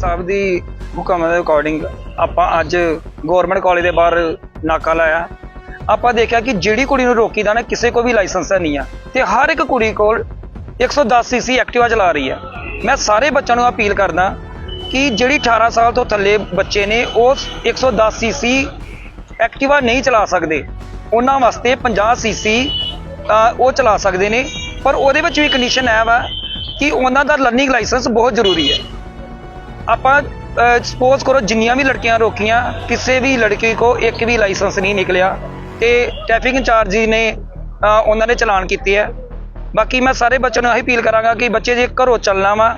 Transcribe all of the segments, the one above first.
ਸਾਹਿਬ ਦੀ ਹੁਕਮ ਦੇ ਅਕੋਰਡਿੰਗ ਆਪਾਂ ਅੱਜ ਗਵਰਨਮੈਂਟ ਕਾਲਜ ਦੇ ਬਾਹਰ ਨਾਕਾ ਲਾਇਆ। ਆਪਾਂ ਦੇਖਿਆ ਕਿ ਜਿਹੜੀ ਕੁੜੀ ਨੂੰ ਰੋਕੀਦਾ ਨਾ, ਕਿਸੇ ਕੋਲ ਵੀ ਲਾਇਸੈਂਸ ਨਹੀਂ ਆ। ਤੇ ਹਰ ਇੱਕ ਕੁੜੀ ਕੋਲ 110 ਸੀਸੀ ਐਕਟਿਵਾ ਚਲਾ ਰਹੀ ਹੈ। ਮੈਂ ਸਾਰੇ ਬੱਚਿਆਂ ਨੂੰ ਅਪੀਲ ਕਰਦਾ ਕਿ ਜਿਹੜੀ 18 ਸਾਲ ਤੋਂ ਥੱਲੇ ਬੱਚੇ ਨੇ ਉਹ 110 ਸੀਸੀ ਐਕਟਿਵਾ ਨਹੀਂ ਚਲਾ ਸਕਦੇ। ਉਹਨਾਂ ਵਾਸਤੇ 50 ਸੀਸੀ ਉਹ ਚਲਾ ਸਕਦੇ ਨੇ। ਪਰ ਉਹਦੇ ਵਿੱਚ ਵੀ ਕੰਡੀਸ਼ਨ ਹੈ ਵਾ ਕਿ ਉਹਨਾਂ ਦਾ ਲਰਨਿੰਗ ਲਾਇਸੈਂਸ ਬਹੁਤ ਜ਼ਰੂਰੀ ਹੈ। ਆਪਾਂ ਸਪੋਜ਼ ਕਰੋ ਜਿੰਨੀਆਂ ਵੀ ਲੜਕੀਆਂ ਰੋਕੀਆਂ, ਕਿਸੇ ਵੀ ਲੜਕੀ ਕੋ ਇੱਕ ਵੀ ਲਾਇਸੈਂਸ ਨਹੀਂ ਨਿਕਲਿਆ ਤੇ ਟ੍ਰੈਫਿਕ ਇੰਚਾਰਜ ਜੀ ਨੇ ਉਹਨਾਂ ਨੇ ਚਲਾਨ ਕੀਤੇ ਹੈ। ਬਾਕੀ ਮੈਂ ਸਾਰੇ ਬੱਚਿਆਂ ਨੂੰ ਇਹੀ ਅਪੀਲ ਕਰਾਂਗਾ ਕਿ ਬੱਚੇ ਜੇ ਘਰੋਂ ਚੱਲਣਾ ਵਾ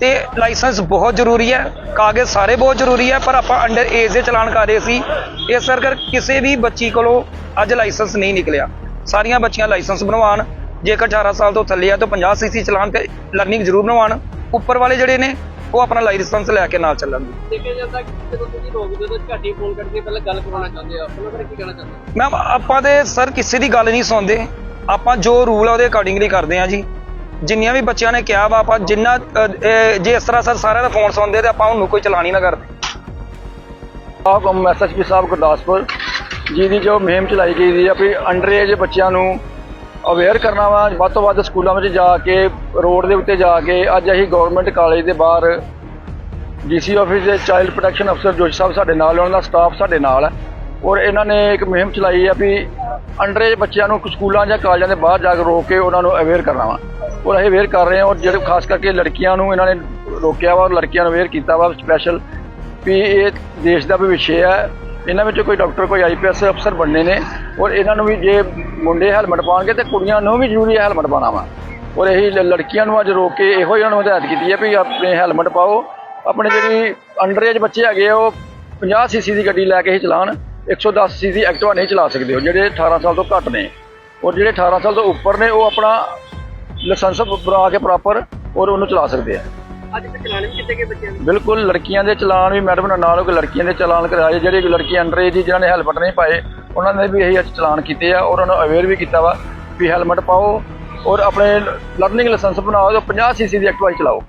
ਤੇ ਲਾਇਸੈਂਸ ਬਹੁਤ ਜ਼ਰੂਰੀ ਹੈ, ਕਾਗਜ਼ ਸਾਰੇ ਬਹੁਤ ਜ਼ਰੂਰੀ ਹੈ, ਪਰ ਆਪਾਂ ਅੰਡਰ ਏਜ ਦੇ ਚਲਾਨ ਕਰ ਰਹੇ ਸੀ। ਇਸ ਕਰਕੇ ਕਿਸੇ ਵੀ ਬੱਚੀ ਕੋਲੋਂ ਅੱਜ ਲਾਇਸੈਂਸ ਨਹੀਂ ਨਿਕਲਿਆ। ਸਾਰੀਆਂ ਬੱਚੀਆਂ ਲਾਇਸੈਂਸ ਬਣਵਾਉਣ, ਜੇਕਰ 18 ਸਾਲ ਤੋਂ ਥੱਲੇ ਆ ਤਾਂ 50 ਸੀਸੀ ਚਲਾਨ ਤੇ ਲਰਨਿੰਗ ਜ਼ਰੂਰ ਬਣਵਾਉਣ। ਉੱਪਰ ਵਾਲੇ ਜਿਹੜੇ ਨੇ ਉਹ ਆਪਣਾ ਲਾਇਸੈਂਸ ਲੈ ਕੇ ਨਾਲ ਚੱਲਣ ਦੇਖਿਆ ਜਾਂਦਾ ਕਿ ਜਦੋਂ ਤੁਸੀਂ ਰੋਕਦੇ ਹੋ ਤਾਂ ਝਾਟੀ ਫੋਨ ਕਰਕੇ ਪਹਿਲਾਂ ਗੱਲ ਕਰਵਾਉਣਾ ਚਾਹੁੰਦੇ ਆ ਉਹਨਾਂ ਬਾਰੇ ਕੀ ਕਹਿਣਾ ਚਾਹੁੰਦੇ ਹੋ? ਮੈਮ ਆਪਾਂ ਤੇ ਸਰ ਕਿਸੇ ਦੀ ਗੱਲ ਨਹੀਂ ਸੁਣਦੇ। ਆਪਾਂ ਜੋ ਰੂਲ ਆ ਉਹਦੇ ਅਕੋਰਡਿੰਗਲੀ ਕਰਦੇ ਆ ਜੀ। ਜਿੰਨੀਆਂ ਵੀ ਬੱਚਿਆਂ ਨੇ ਕਿਹਾ ਵਾ ਆਪਾਂ ਜਿੰਨਾ ਜੇ ਇਸ ਤਰ੍ਹਾਂ ਸਰ ਸਾਰਿਆਂ ਦਾ ਫੋਨ ਸੁਣਦੇ ਤੇ ਆਪਾਂ ਉਹਨੂੰ ਕੋਈ ਚਲਾਨ ਹੀ ਨਾ ਕਰਦੇ। ਆਪ ਐਸਐਸਪੀ ਸਾਹਿਬ ਗੁਰਦਾਸਪੁਰ ਜੀ ਦੀ ਜੋ ਮੁਹਿੰਮ ਚਲਾਈ ਗਈ ਸੀ ਆ ਵੀ ਅੰਡਰ ਏਜ ਬੱਚਿਆਂ ਨੂੰ ਅਵੇਅਰ ਕਰਨਾ ਵਾ, ਵੱਧ ਤੋਂ ਵੱਧ ਸਕੂਲਾਂ ਵਿੱਚ ਜਾ ਕੇ, ਰੋਡ ਦੇ ਉੱਤੇ ਜਾ ਕੇ, ਅੱਜ ਅਸੀਂ ਗਵਰਨਮੈਂਟ ਕਾਲਜ ਦੇ ਬਾਹਰ ਡੀਸੀ ਆਫਿਸ ਦੇ ਚਾਈਲਡ ਪ੍ਰੋਟੈਕਸ਼ਨ ਅਫਸਰ ਜੋਸ਼ ਸਾਹਿਬ ਸਾਡੇ ਨਾਲ ਉਹਨਾਂ ਦਾ ਸਟਾਫ ਸਾਡੇ ਨਾਲ ਹੈ। ਔਰ ਇਹਨਾਂ ਨੇ ਇੱਕ ਮੁਹਿੰਮ ਚਲਾਈ ਹੈ ਵੀ ਅੰਡਰੇਜ ਬੱਚਿਆਂ ਨੂੰ ਸਕੂਲਾਂ ਜਾਂ ਕਾਲਜਾਂ ਦੇ ਬਾਹਰ ਜਾ ਕੇ ਰੋਕ ਕੇ ਉਹਨਾਂ ਨੂੰ ਅਵੇਅਰ ਕਰਨਾ ਵਾ। ਔਰ ਅਸੀਂ ਅਵੇਅਰ ਕਰ ਰਹੇ ਹਾਂ, ਔਰ ਜਿਹੜੇ ਖਾਸ ਕਰਕੇ ਲੜਕੀਆਂ ਨੂੰ ਇਹਨਾਂ ਨੇ ਰੋਕਿਆ ਵਾ, ਔਰ ਲੜਕੀਆਂ ਨੂੰ ਅਵੇਅਰ ਕੀਤਾ ਵਾ ਸਪੈਸ਼ਲ ਵੀ ਇਹ ਦੇਸ਼ ਦਾ ਭਵਿੱਖ ਹੈ। ਇਹਨਾਂ ਵਿੱਚੋਂ ਕੋਈ ਡਾਕਟਰ ਕੋਈ ਆਈਪੀਐਸ ਅਫਸਰ ਬਣਨੇ ਨੇ। ਔਰ ਇਹਨਾਂ ਨੂੰ ਵੀ ਜੇ ਮੁੰਡੇ ਹੈਲਮਟ ਪਾਉਣਗੇ ਤੇ ਕੁੜੀਆਂ ਨੂੰ ਵੀ ਜ਼ਰੂਰੀ ਹੈ ਹੈਲਮਟ ਪਾਉਣਾ ਵਾ। ਔਰ ਇਹੀ ਲੜਕੀਆਂ ਨੂੰ ਅੱਜ ਰੋਕ ਕੇ ਇਹੋ ਇਹਨਾਂ ਨੂੰ ਹਦਾਇਤ ਕੀਤੀ ਹੈ ਵੀ ਆਪਣੇ ਹੈਲਮਟ ਪਾਓ। ਆਪਣੇ ਜਿਹੜੀ ਅੰਡਰ ਏਜ ਬੱਚੇ ਹੈਗੇ ਉਹ 50 ਸੀਸੀ ਦੀ ਗੱਡੀ ਲੈ ਕੇ ਹੀ ਚਲਾਉਣ 110 ਸੀਸੀ ਐਕਟਿਵਾ ਨਹੀਂ ਚਲਾ ਸਕਦੇ ਉਹ ਜਿਹੜੇ 18 ਸਾਲ ਤੋਂ ਘੱਟ ਨੇ। ਔਰ ਜਿਹੜੇ 18 ਸਾਲ ਤੋਂ ਉੱਪਰ ਨੇ ਉਹ ਆਪਣਾ ਲਾਇਸੈਂਸ ਬਣਾ ਕੇ ਪ੍ਰੋਪਰ ਔਰ ਉਹਨੂੰ ਚਲਾ ਸਕਦੇ ਆ। ਅੱਜ ਤੱਕ ਚਲਾਨ ਵੀ ਕੀਤੇ ਗਏ ਬੱਚਿਆਂ ਦੇ? ਬਿਲਕੁਲ ਲੜਕੀਆਂ ਦੇ ਚਲਾਨ ਵੀ ਮੈਡਮ ਨਾਲ ਨਾਲ ਹੋ ਕੇ ਲੜਕੀਆਂ ਦੇ ਚਲਾਨ ਕਰਾਏ ਜਿਹੜੇ ਲੜਕੀਆਂ ਅੰਡਰ ਏਜ ਜਿਨ੍ਹਾਂ ਨੇ ਹੈਲਮਟ ਨਹੀਂ ਪਾਏ ਉਹਨਾਂ ਨੇ ਵੀ ਇਹੀ ਅੱਜ ਚਲਾਨ ਕੀਤੇ ਆ ਔਰ ਉਹਨਾਂ ਨੂੰ ਅਵੇਅਰ ਵੀ ਕੀਤਾ ਵਾ ਵੀ ਹੈਲਮਟ ਪਾਓ ਔਰ ਆਪਣੇ ਲਰਨਿੰਗ ਲਾਇਸੈਂਸ ਬਣਾਓ ਤੇ 50 ਸੀਸੀ ਦੀ ਐਕਟਿਵਾ ਚਲਾਓ।